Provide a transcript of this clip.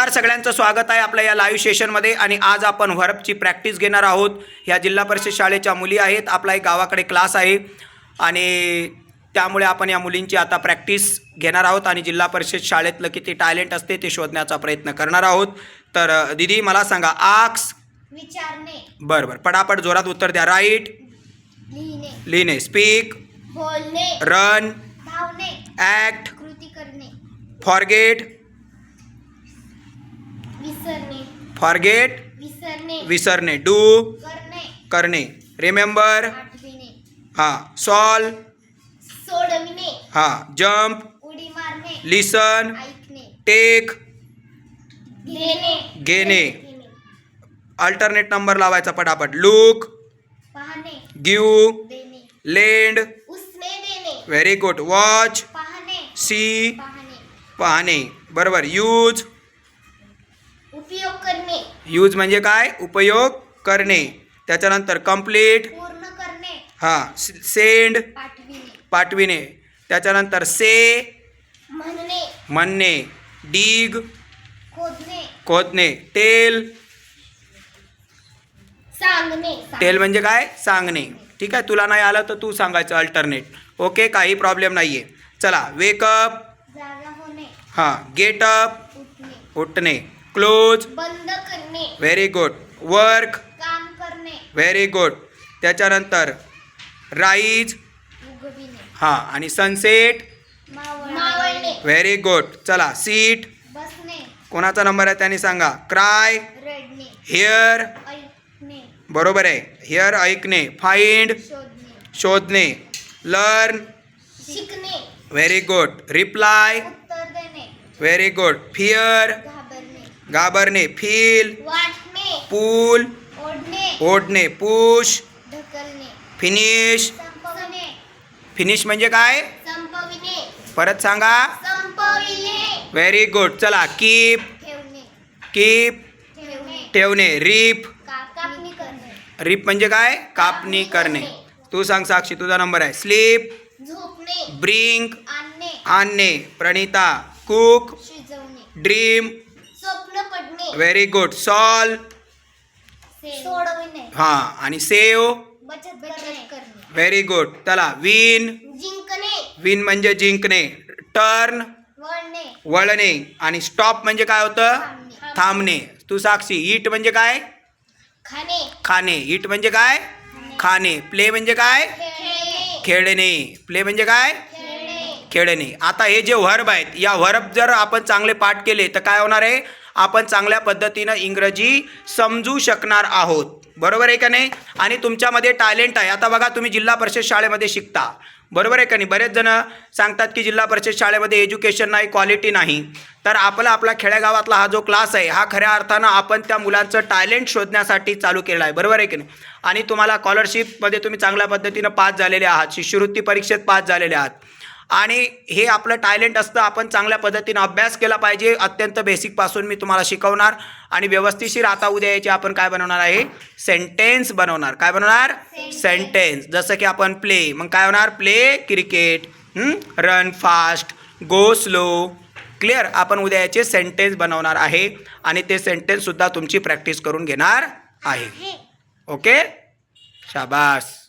नमस्कार सगळ्यांचं स्वागत आहे आपल्या या लाईव्ह सेशनमध्ये आणि आज आपण व्हर्बची प्रॅक्टिस घेणार आहोत. ह्या जिल्हा परिषद शाळेच्या मुली आहेत. आपला एक गावाकडे क्लास आहे. आणि त्यामुळे आपण या मुलींची आता प्रॅक्टिस घेणार आहोत. आणि जिल्हा परिषद शाळेतलं किती टॅलेंट असते ते शोधण्याचा प्रयत्न करणार आहोत. तर दीदी मला सांगा आक्स विचारणे. बरं बरं. पटापट जोरात उत्तर द्या. राईट लिहिणे. लिहिणे. स्पीक बोलणे. रन धावणे ॲक्ट कृती करणे. फॉरगेट विसरणे फॉरगेट विसरणे. डू करणे. रिमेंबर हां. सॉल्व सोडविणे. हां. जम्प उडी मारणे. लिसन टेक घेणे. घेणे. अल्टरनेट नंबर लावायचा पटापट. लुक पाहणे. गिव लेंड उसने देणे. व्हेरी गुड वॉच पाहणे. सी पाहणे. बरोबर. यूज उपयोग करणे. यूज म्हणजे काय? उपयोग करणे. त्याच्यानंतर कंप्लीट पूर्ण करणे. हां. सेंड पाठविणे. पाठविणे. त्याच्यानंतर से म्हणणे. म्हणणे. डीग खोदणे. खोदणे. टेल सांगणे. टेल म्हणजे काय? सांगणे. ठीक आहे? तुला नाही आलं तर तू सांगायचं अल्टरनेट ओके काही प्रॉब्लेम नाही आहे चला वेकअप जागा होणे. हां. गेटअप उठणे. उठणे. क्लोज बंद करणे. व्हेरी गुड वर्क काम करणे. व्हेरी गुड त्याच्यानंतर राईज उगविणे. हां आणि सनसेट मावळणे. व्हेरी गुड चला सीट बसणे. कोणाचा नंबर आहे त्यांनी सांगा. क्राय रडणे. हिअर ऐकणे. बरोबर आहे. हिअर ऐकणे. फाइंड शोधणे. शोधणे. लर्न शिकणे. व्हेरी गुड रिप्लाय उत्तर देणे. व्हेरी गुड फिअर घाबरणे फील. पूल. ओढणे. पुश. फिनिश. फिनिश म्हणजे काय? परत सांगा. व्हेरी गुड चला कीप कीप ठेवणे. रिप रिप म्हणजे काय? कापणी करणे. तू सांग साक्षी तुझा नंबर आहे. स्लीप ब्रिंक आणणे. Pranita cook dream very good सोडविणे. हां आणि सेव. बचत बचत करणे. व्हेरी गुड चला विन जिंकणे. विन म्हणजे जिंकणे. टर्न वळणे. वळणे. आणि स्टॉप म्हणजे काय होतं? थांबणे. तू साक्षी इट म्हणजे काय? खाणे. खाणे. इट म्हणजे काय? खाणे. प्ले म्हणजे काय? खेळणे. प्ले म्हणजे काय? खेळणे. खेळणे. आता हे जे व्हर्ब आहेत या व्हर्ब जर आपण चांगले पाठ केले तर काय होणार आहे? आपण चांगल्या पद्धतीनं इंग्रजी समजू शकणार आहोत. बरोबर आहे का नाही? आणि तुमच्यामध्ये टॅलेंट आहे. आता बघा तुम्ही जिल्हा परिषद शाळेमध्ये शिकता. बरोबर आहे का नाही? बरेच जण सांगतात की जिल्हा परिषद शाळेमध्ये एज्युकेशन नाही क्वालिटी नाही. तर आपला आपला खेडेगावातला हा जो क्लास आहे हा खऱ्या अर्थानं आपण त्या मुलांचं टॅलेंट शोधण्यासाठी चालू केला आहे. बरोबर आहे की नाही? आणि तुम्हाला स्कॉलरशिपमध्ये तुम्ही चांगल्या पद्धतीनं पास झालेले आहात. शिष्यवृत्ती परीक्षेत पास झालेले आहात. आणि हे आपलं टॅलेंट असतं आपण चांगल्या पद्धतीनं अभ्यास केला पाहिजे. अत्यंत बेसिकपासून मी तुम्हाला शिकवणार. आणि व्यवस्थिशीर आता उद्या याचे आपण काय बनवणार आहे? सेंटेन्स बनवणार. काय बनवणार? सेंटेन्स जसं की आपण प्ले मग काय होणार? Play cricket run fast go slow clear आपण उद्या याचे सेंटेन्स बनवणार आहे. आणि ते सेंटेन्ससुद्धा तुमची प्रॅक्टिस करून घेणार आहे. ओके शाबास.